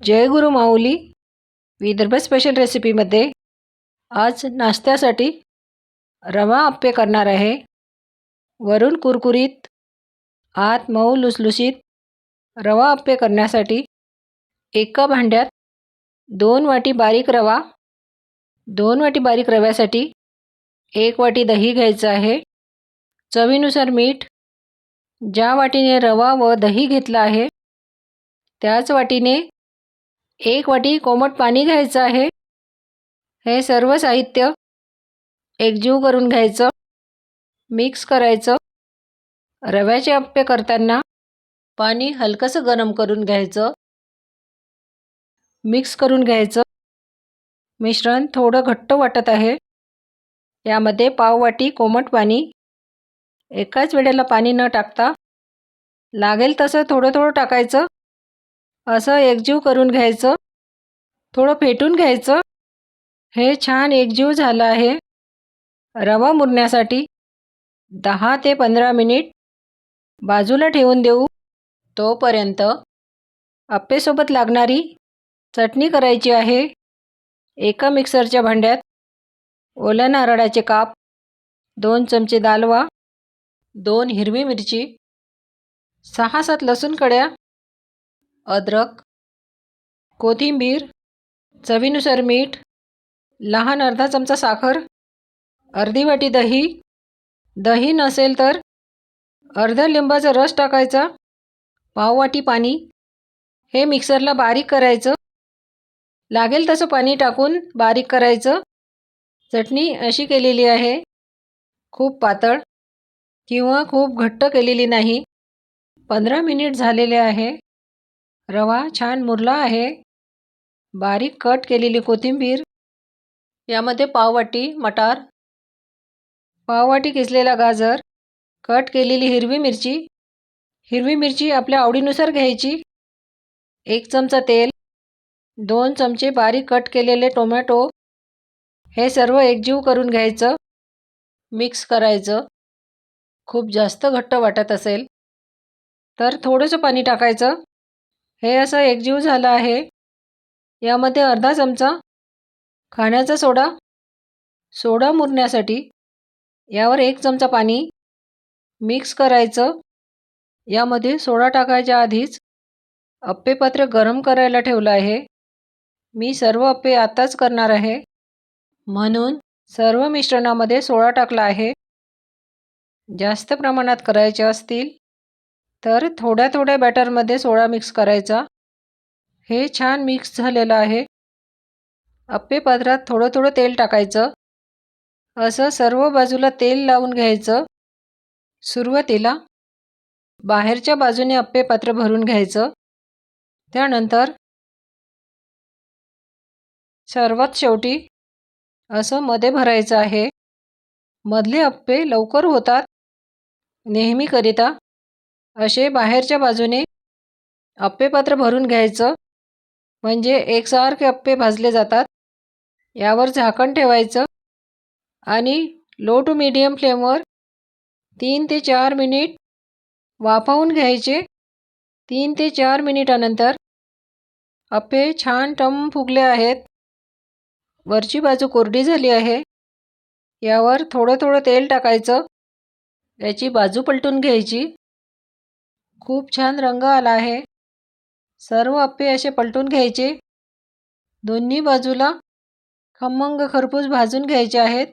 जय गुरु माऊली. Vidarbha special रेसिपीमध्ये आज नाश्त्यासाठी रवा आप्पे करणार आहे. वरून कुरकुरीत आत मऊ लुसलुशीत रवा आप्पे करण्यासाठी एका भांड्यात दोन वाटी बारीक रवा दोन वाटी बारीक रव्यासाठी एक वाटी दही घ्यायचं आहे. चवीनुसार मीठ ज्या वाटीने रवा व दही घेतला आहे त्याच वाटीने एक वाटी कोमट पाणी घ्यायचं आहे. हे सर्व साहित्य एकजीव करून घ्यायचं. मिक्स करायचं. रव्याचे अप्पे करताना पाणी हलकंसं गरम करून घ्यायचं. मिक्स करून घ्यायचं. मिश्रण थोडं घट्ट वाटत आहे. यामध्ये पाववाटी कोमट पाणी. एकाच वेळेला पाणी न टाकता लागेल तसं थोडं थोडं टाकायचं. असं एकजीव करून घ्यायचं. थोडं फेटून घ्यायचं. हे छान एकजीव झालं आहे. रवा मुरण्यासाठी दहा ते पंधरा मिनिट बाजूला ठेवून देऊ. तोपर्यंत अप्पेसोबत लागणारी चटणी करायची आहे. एका मिक्सरच्या भांड्यात ओल्या नारळाचे काप दोन चमचे दालवा दोन हिरवी मिरची सहा सात लसूण कड्या अद्रक कोथिंबीर चवीनुसार मीठ लहान अर्धा चमचा साखर अर्धी वाटी दही. दही नसेल तर अर्धा लिंबाचा रस टाकायचा पाववाटी पाणी. हे मिक्सरला बारीक करायचं. लागेल तसं पाणी टाकून बारीक करायचं. चटणी अशी केलेली आहे. खूप पातळ किंवा खूप घट्ट केलेली नाही. पंधरा मिनिट झालेले आहे. रवा छान मुरला आहे. बारीक कट केलेली कोथिंबीर. यामध्ये पाववाटी मटार. पाववाटी किसलेला गाजर. कट केलेली हिरवी मिरची. हिरवी मिरची आपल्या आवडीनुसार घ्यायची. एक चमचा तेल. दोन चमचे बारीक कट केलेले टोमॅटो. हे सर्व एकजीव करून घ्यायचं. मिक्स करायचं. खूप जास्त घट्ट वाटत असेल. तर थोडंसं पाणी टाकायचं. हे असं एकजीव झालं आहे. यामध्ये अर्धा चमचा खाण्याचा सोडा सोडा मुरण्यासाठी यावर एक चमचा पाणी मिक्स करायचं. यामध्ये सोडा टाकायच्या आधीच अप्पेपत्र गरम करायला ठेवलं आहे. मी सर्व अप्पे आताच करणार आहे. म्हणून सर्व मिश्रणामध्ये सोडा टाकला आहे. जास्त प्रमाणात करायचे असतील तर थोड्या थोड्या बॅटरमध्ये सोडा मिक्स करायचा. हे छान मिक्स झालेलं आहे. अप्पे पदरात थोडं थोडं तेल टाकायचं. असं सर्व बाजूला तेल लावून घ्यायचं. सुरुवातीला बाहेरच्या बाजूने अप्पे पात्र भरून घ्यायचं. त्यानंतर सर्वात शेवटी असं मध्ये भरायचं आहे. मधले अप्पे लवकर होतात. नेहमीकरिता असे बाहेरच्या बाजूने अप्पेपात्र भरून घ्यायचं. म्हणजे एकसारखे अप्पे भाजले जातात. यावर झाकण ठेवायचं. आणि लो टू मीडियम फ्लेमवर तीन ते चार मिनिट वाफवून घ्यायचे. तीन ते चार मिनिटानंतर अप्पे छान टम फुगले आहेत. वरची बाजू कोरडी झाली आहे. यावर थोडं थोडं तेल टाकायचं. याची बाजू पलटून घ्यायची. खूप छान रंग आला आहे. सर्व अप्पे असे पलटून घ्यायचे. दोन्ही बाजूला खमंग खरपूस भाजून घ्यायचे आहेत.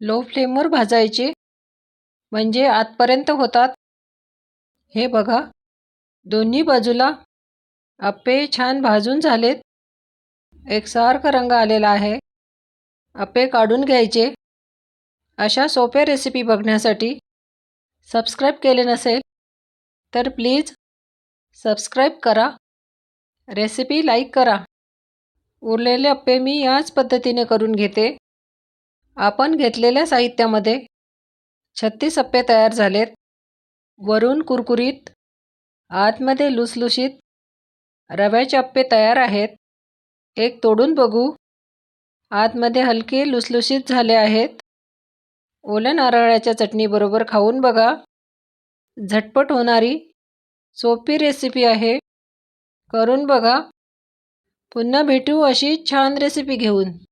लो फ्लेमवर भाजायचे. म्हणजे आतपर्यंत होतात. हे बघा. दोन्ही बाजूला अप्पे छान भाजून झालेत. एकसारखा रंग आलेला आहे. अप्पे काढून घ्यायचे. अशा सोप्या रेसिपी बघण्यासाठी सबस्क्राईब केले नसेल तर प्लीज सबस्क्राईब करा. रेसिपी लाईक करा. उरलेले अप्पे मी याच पद्धतीने करून घेते. आपण घेतलेल्या साहित्यामध्ये छत्तीस अप्पे तयार झालेत. वरून कुरकुरीत आतमध्ये लुसलुशीत रव्याचे अप्पे तयार आहेत. एक तोडून बघू. आतमध्ये हलके लुसलुशीत झाले आहेत. ओल्या नारळाच्या चटणीबरोबर खाऊन बघा. झटपट होणारी सोपी रेसिपी आहे. करून बघा. पुन्हा भेटू अशी छान रेसिपी घेऊन.